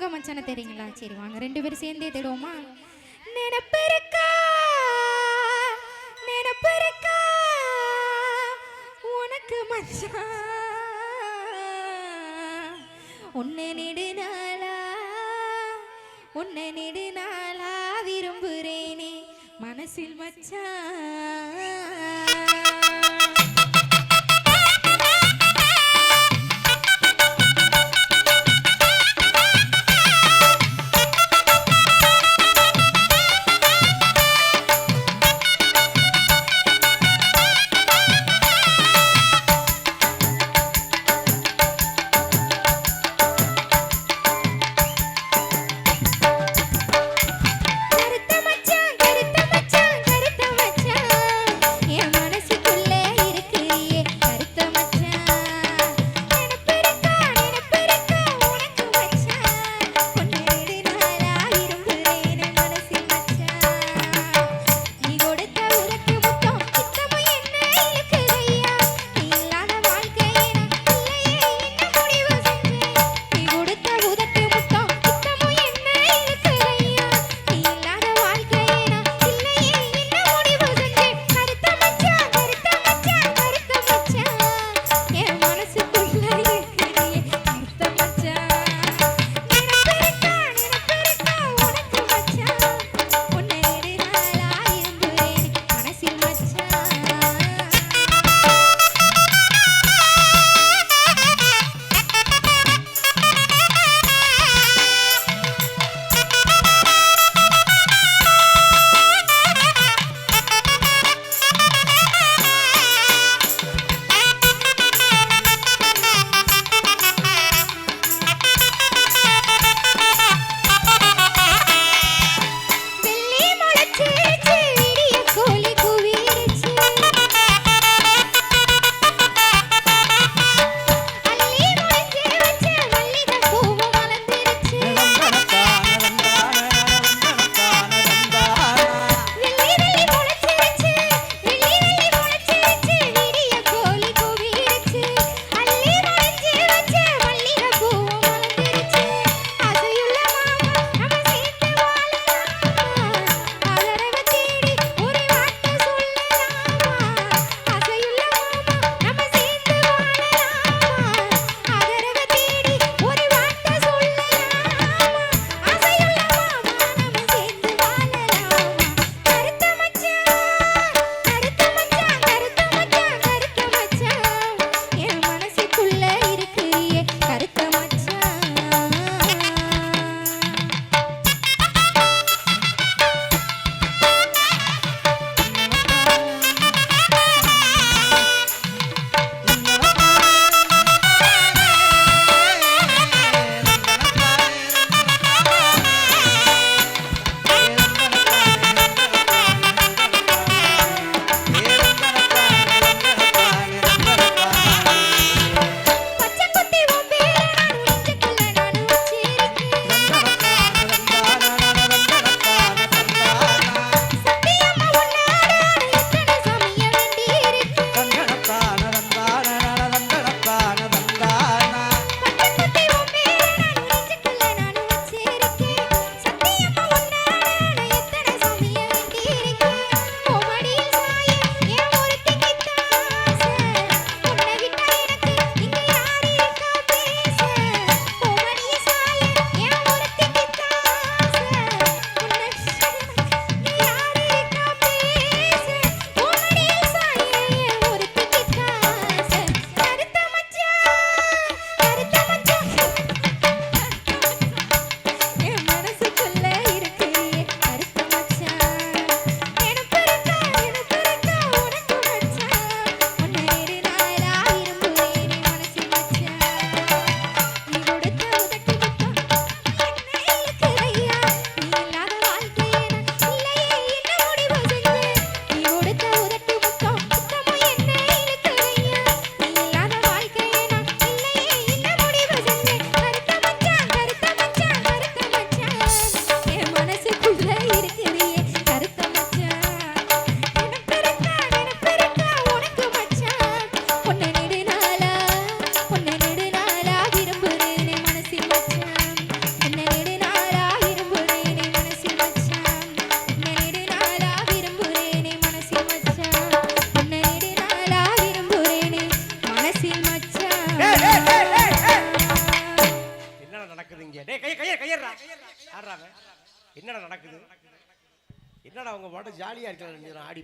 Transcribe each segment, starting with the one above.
உங்க மச்சான தெரியுங்களா? சரி வாங்க. ரெண்டு பேரும் சேர்ந்தே தேடுவோமா? நினப்பெரு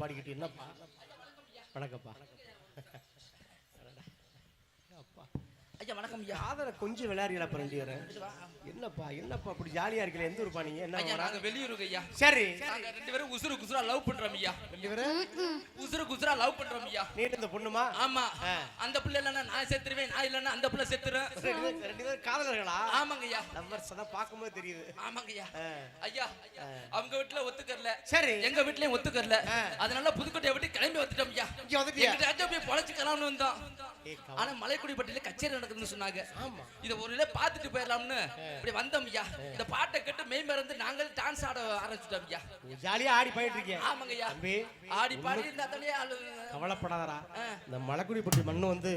பாடிக்கிட்டு என்னப்பா? வணக்கம்ப்பா. அப்பா ஐயா வணக்கம் ஐயா. காதல கொஞ்சம் விளையாடுறப்ப ரெண்டு பேரும்? என்னப்பா என்னப்பா அப்படி ஜாலியா இருக்கல எந்த ஊருப்பா நீங்க? என்ன ஐயா? நாங்க வெளியூருக்கு ஐயா. சரி. நாங்க ரெண்டு பேரும் உசுரு குசுரா லவ் பண்றோம் ஐயா. ரெண்டு பேரும் உசுரு குசுரா லவ் பண்றோம் ஐயா. நீ இந்த பொண்ணுமா? ஆமா. அந்த பிள்ளை இல்லைன்னா நான் செத்துருவேன் நான் இல்லைன்னா அந்த பிள்ளை செத்துரும். ரெண்டு பேரும் ரெண்டு பேரும் காதலர்களா? ஆமாங்க ஐயா. நம்பர்ஸ் தான் பார்க்கும்போது தெரியுது. ஆமாங்க ஐயா. ஐயா அவங்க வீட்டுல ஒத்துக்கறல. சரி. எங்க வீட்லயும் ஒத்துக்கறல. அதனால புதுக்கோட்டையை விட்டு கிளம்பி வந்துட்டோம் ஐயா. இங்க வந்துட்டியா? எங்கிட்ட போய் பொழைச்சுக்கலாம்னு வந்தோம். ஆனா மலைக்குடிப்பட்டியில கச்சேரி நடக்குதுன்னு சொன்னாங்க. ஆமா. இத ஒரு நிலை பார்த்துட்டு போயிடலாம்னு. இப்படி வந்தோம் ஐயா. இந்த பாட்டை கேட்டு மெய் மறந்து நாங்கள் டான்ஸ் ஆட ஆரம்பிச்சிட்டோம் ஐயா. ஜாலியா ஆடி போயிட்டு இருக்கீங்க. ஆமாங்க ஐயா. தம்பி ஆடி பாடி இருந்தா தானே ஆளு. கவலைப்படாதடா. இந்த மலைக்குடிப்பட்டி மண்ணு வந்து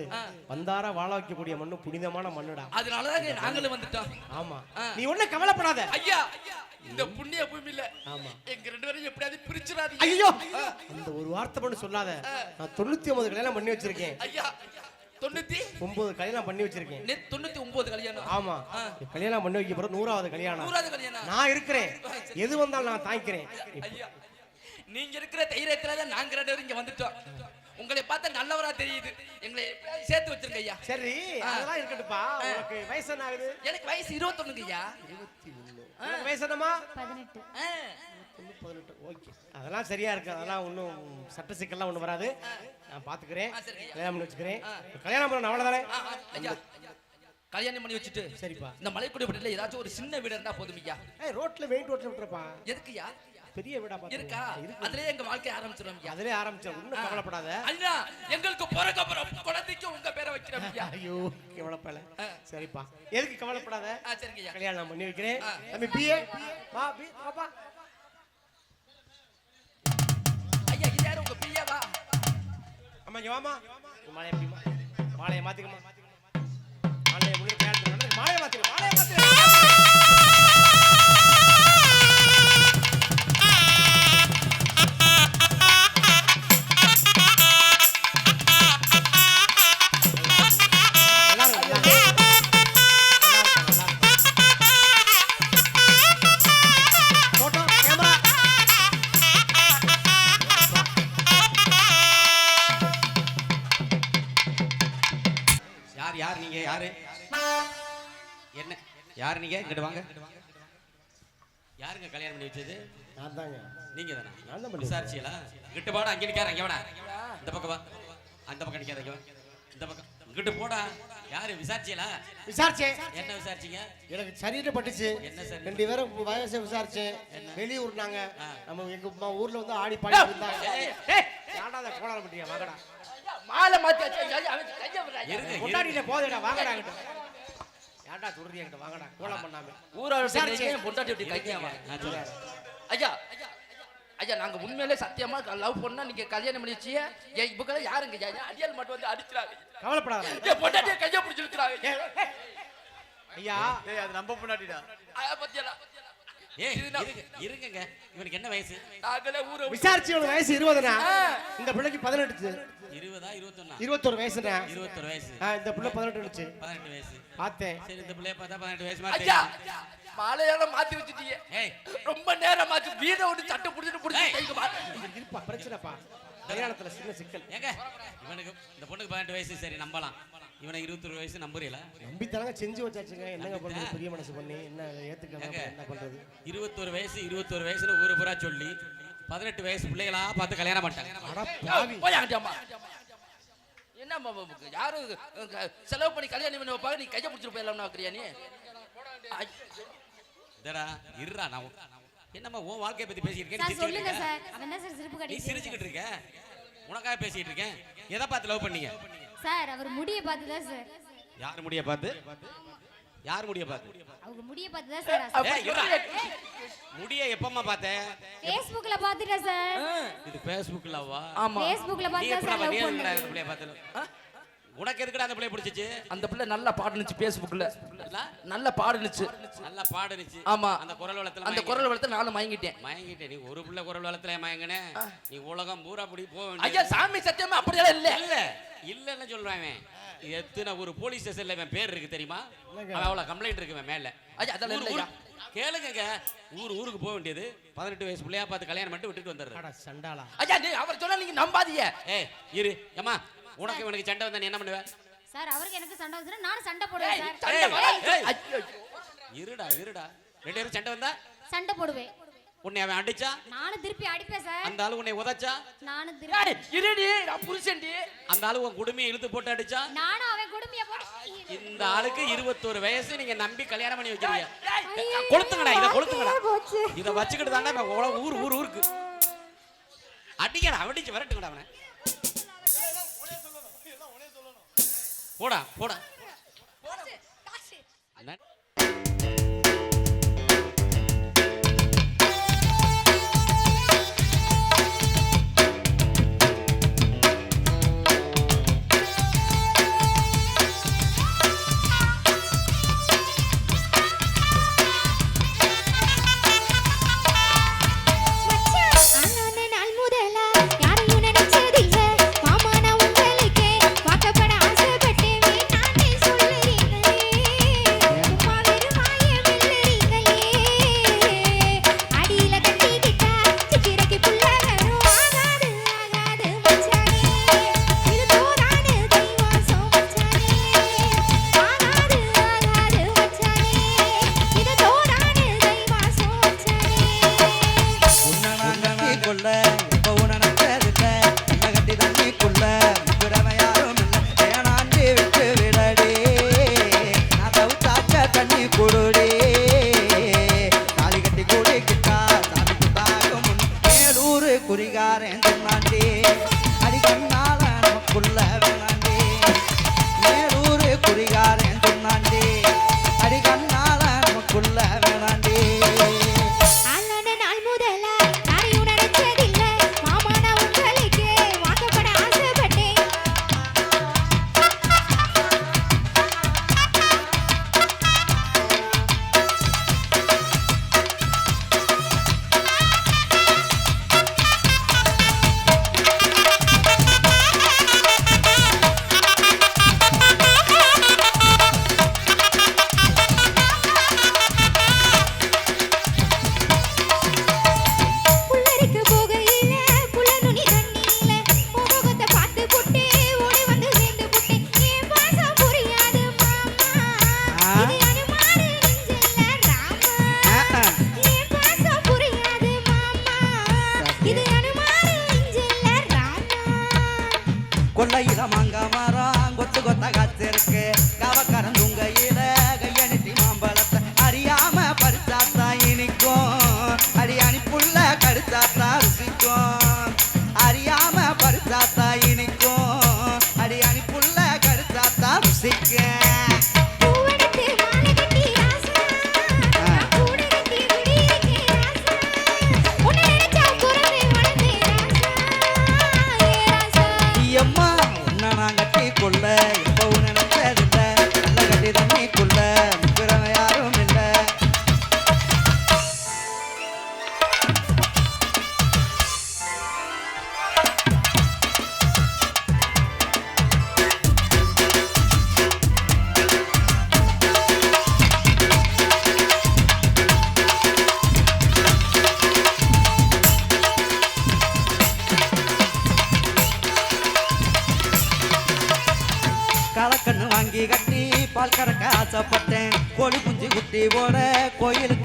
வந்தாரா வாழ வைக்கக்கூடிய மண்ணு புனிதமான மண்ணுடா. அதனாலதான் நாங்களும் வந்துட்டோம். ஆமா. நீ ஒண்ணும் கவலைப்படாத. ஐயா இந்த புண்ணிய பூமியில ஆமா. எங்க ரெண்டு பேரும் எப்படியாவது பிரிச்சிடாதீங்க. ஐயோ! அந்த ஒரு வார்த்தை மட்டும் சொல்லாத. நான் தொண்ணூத்தி ஒன்பது கல்யாணம் பண்ணி வச்சிருக்கேன். ஐயா. தொண்ணூத்தி ஒன்பது கல்யாணம் பண்ணி வச்சிருக்கேன். நே- தொண்ணூத்தி ஒன்பது கல்யாணம். ஆமா. கல்யாணம் பண்ணி வைக்க பிறகு நூறாவது கல்யாணம். நூறாவது கல்யாணம். நான் இருக்கிறேன். எது வந்தாலும் நான் தாங்கிக்கிறேன் ஐயா நீங்க இருக்கிற தைரியத்துல நாங்க ரெண்டு பேரும் இங்க வந்துட்டோம். உங்களை பார்த்தா நல்லவரா தெரியுது. எங்களை சேர்த்து வச்சிருங்க ஐயா. சரி அதெல்லாம் இருக்கட்டும்ப்பா. உனக்கு வயசு என்ன ஆகுது எனக்கு வயசு இருபத்தொன்னுங்க ஐயா. இருபத்தி ஒண்ணு. உனக்கு வயசு பதினெட்டு. பதினெட்டு. ஓகே. அதெல்லாம் சரியா இருக்கு. அதெல்லாம் ஒன்றும் சட்ட சிக்கல்லாம் ஒன்றும் வராது. நான் பார்த்துக்கிறேன் ஐயா. கல்யாணம் பண்ணி வச்சுக்கிறேன். கல்யாணம் பண்ண அவ்வளோதானே ஐயா. கல்யாணம் பண்ணி வச்சுட்டு சரிப்பா. இந்த மலைக்குடிப்பட்டில ஏதாச்சும் ஒரு சின்ன வீடு இருந்தா போதும் ஐயா. ஏய் ரோட்ல மெயின் ரோட்ல விட்டுறப்பா. எதுக்குயா பெரிய வீடா இருக்கா? அதுலயே எங்க வாழ்க்கை ஆரம்பிச்சிடும் ஐயா. அதிலே ஆரம்பிச்சேன் ஒன்றும் கவலைப்படாத. அண்ணா எங்களுக்கு பிறக்க போற குழந்தைக்கு உங்க பேரை வைக்கிறோம் ஐயா. ஐயோ கவலைப்படல. சரிப்பா. எதுக்கு கவலைப்படாத? சரிங்க ஐயா. கல்யாணம் பண்ணி வைக்கிறேன். தம்பி பிஏ வா பி வாப்பா அம்மா இங்க வாமா மாலையை மாலையை மாத்திக்கமா மாலையை முடிஞ்சு மாலையை மாத்திக்க மாலையை மாத்திரு யார் நீங்க இங்கிட்டு வாங்க யாருங்க கல்யாணம் பண்ணி வச்சது நான் தாங்க நீங்க தானா நான் தான் பண்ணி விசாரிச்சீங்களா இங்கிட்டு போடா அங்க நிக்கார அங்க வாடா இந்த பக்கம் வா அந்த பக்கம் நிக்காத இங்க வா இந்த பக்கம் இங்கிட்டு போடா யாரு விசாரிச்சீங்களா விசாரிச்சேன் என்ன விசாரிச்சீங்க எனக்கு சரீரம் பட்டுச்சு என்ன சரி ரெண்டு பேரும் வயசை விசாரிச்சேன் வெளியூர் நாங்க நம்ம எங்க ஊர்ல வந்து ஆடி பாடி இருந்தாங்க ஏய், ஏன்டா அதை கோலால பண்றியா வாங்கடா மாலை மாத்தி போதேடா வாங்கடா ஏன்டா சொல்றீங்க என்கிட்ட? வாங்கடா. கோலம் பண்ணாம. ஊரா பொண்டாட்டி விட்டு கையாமா ஐயா ஐயா நாங்க உண்மையிலே சத்தியமா லவ் பண்ணா நீங்க கல்யாணம் பண்ணி வச்சிய ஏன் இவங்க யாருங்க ஐயா? ஏன் அடியால் மட்டும் வந்து அடிச்சிராங்க கவலைப்படாத. என் பொண்டாட்டிய கையை பிடிச்சி இழுக்கிறாங்க ஐயா. அது நம்ம பொண்டாட்டிடா. ஐயா இருங்க இருங்கங்க. இவனுக்கு என்ன வயசு? விசாரிச்சு இவனுக்கு வயசு இருபதுனா? இந்த பிள்ளைக்கு பதினெட்டு இருபதா இருபத்தொன்னா? இருபத்தொரு இருபத்தொரு வயசு. இந்த பிள்ளை பதினெட்டு இருந்துச்சு பதினெட்டு வயசு. பார்த்தேன். சரி இந்த பிள்ளைய பார்த்தா பதினெட்டு வயசு மாதிரி. மாலையெல்லாம் மாத்தி வச்சுட்டீங்க ஏய். ரொம்ப நேரம் மாத்தி வீட விட்டு சட்டை புடிச்சிட்டு புடிச்சு இருப்பா பிரச்சனைப்பா. கல்யாணத்துல சின்ன சிக்கல். ஏங்க இவனுக்கு இந்த பொண்ணுக்கு பதினெட்டு வயசு. சரி நம்பலாம். இவனுக்கு இருபத்தொரு வயசு நம்புறீங்களா? நம்பி தானங்க செஞ்சு வச்சாச்சுங்க. என்னங்க பண்றது? பெரிய மனசு பண்ணி என்ன ஏத்துக்காம ஏங்க. என்ன பண்றது? இருபத்தொரு வயசு இருபத்தொரு வயசுல ஊரு பூரா சொல்லி பதினெட்டு வயசு பிள்ளைகளா பார்த்து கல்யாணம் பண்ணிட்டாங்க. என்ன அம்மா, அம்மா, அம்மா, யாரு அஹ், செலவு பண்ணி கல்யாணம் பண்ணி வைப்பாங்க? நீ கையை பிடிச்சிட்டு போயிடலாம்னு வைக்கிறியா நீ? இதடா இருடா நான் என்னம்மா உன் வாழ்க்கைய பத்தி இருக்கேன்? சொல்லுங்க சார். அவன் என்ன சார் சிரிப்பு நீ கட்டி சிரிச்சுக்கிட்டு இருக்க? உனக்காக பேசிட்டு இருக்கேன். எதை பார்த்து லவ் பண்ணீங்க? சார் அவர் முடிய பார்த்து தான் சார்? யார் முடிய பார்த்து? யார் முடிய பார்த்து? அவங்க முடிய பார்த்து தான் சார்? முடிய எப்பம்மா பார்த்தேன் ஃபேஸ்புக்ல பார்த்துட்டேன் சார். இது ஃபேஸ்புக்லவா ஆமா. ஃபேஸ்புக்ல நீ பார்த்து தான் சார் லவ் பண்ணேன். உனக்கு எதுக்குடா அந்த பிள்ளை பிடிச்சிச்சு? அந்த பிள்ளை நல்லா பாடுனுச்சு பேஸ்புக்ல நல்ல பாடுனுச்சு. நல்லா பாடுனுச்சு. ஆமா. அந்த குரல் வளத்துல அந்த குரல் வளத்துல நானும் மயங்கிட்டேன். மயங்கிட்டேன். நீ ஒரு பிள்ளை குரல் வளத்துல மயங்கினே? நீ உலகம் பூரா அப்படி போக ஐயா சாமி சத்தியமா அப்படியெல்லாம் இல்ல. இல்ல. இல்லன்னு சொல்றான் எத்தனை ஒரு போலீஸ் ஸ்டேஷன்ல இவன் பேர் இருக்கு தெரியுமா? அவன் அவ்வளவு கம்ப்ளைண்ட் இருக்கு மேல. ஐயா அதெல்லாம் இல்லையா? கேளுங்க ஊர் ஊருக்கு போக வேண்டியது. பதினெட்டு வயசு பிள்ளையா பார்த்து கல்யாணம் மட்டும் விட்டுட்டு வந்துடுறேன் சண்டாலா ஐயா அவர் சொன்னா நீங்க நம்பாதீங்க. ஏ இரு. ஏமா உனக்கு உனக்கு சண்டை வந்தா என்ன பண்ணுவேன் சார் அவருக்கு எனக்கு சண்டை வந்துச்சுன்னா நானும் சண்டை போடுவேன் இருடா இருடா. ரெண்டு பேரும் சண்டை வந்தா? சண்டை போடுவேன். உன்னை அவன் அடிச்சா? நானும் திருப்பி அடிப்பேன் சார். அந்த ஆளு உன்னை உதச்சா? நானும் திருப்பி இருடி நான் புருஷன்டி. அந்த ஆளு உன் குடுமையை இழுத்து போட்டு அடிச்சா? நானும் அவன் குடுமையை போட்டு இந்த ஆளுக்கு இருபத்தோரு வயசு நீங்க நம்பி கல்யாணம் பண்ணி வச்சிருக்கீங்க. கொளுத்துங்கடா இதை கொளுத்துங்கடா. இதை வச்சுக்கிட்டு தானே ஊர் ஊர் ஊருக்கு. அடிக்கிற அவடிச்சு வரட்டுங்கடா அவனை. போடா போடா. ஆசைப்பட்டேன். கோழி குஞ்சு குட்டி ஓட கோயிலுக்கு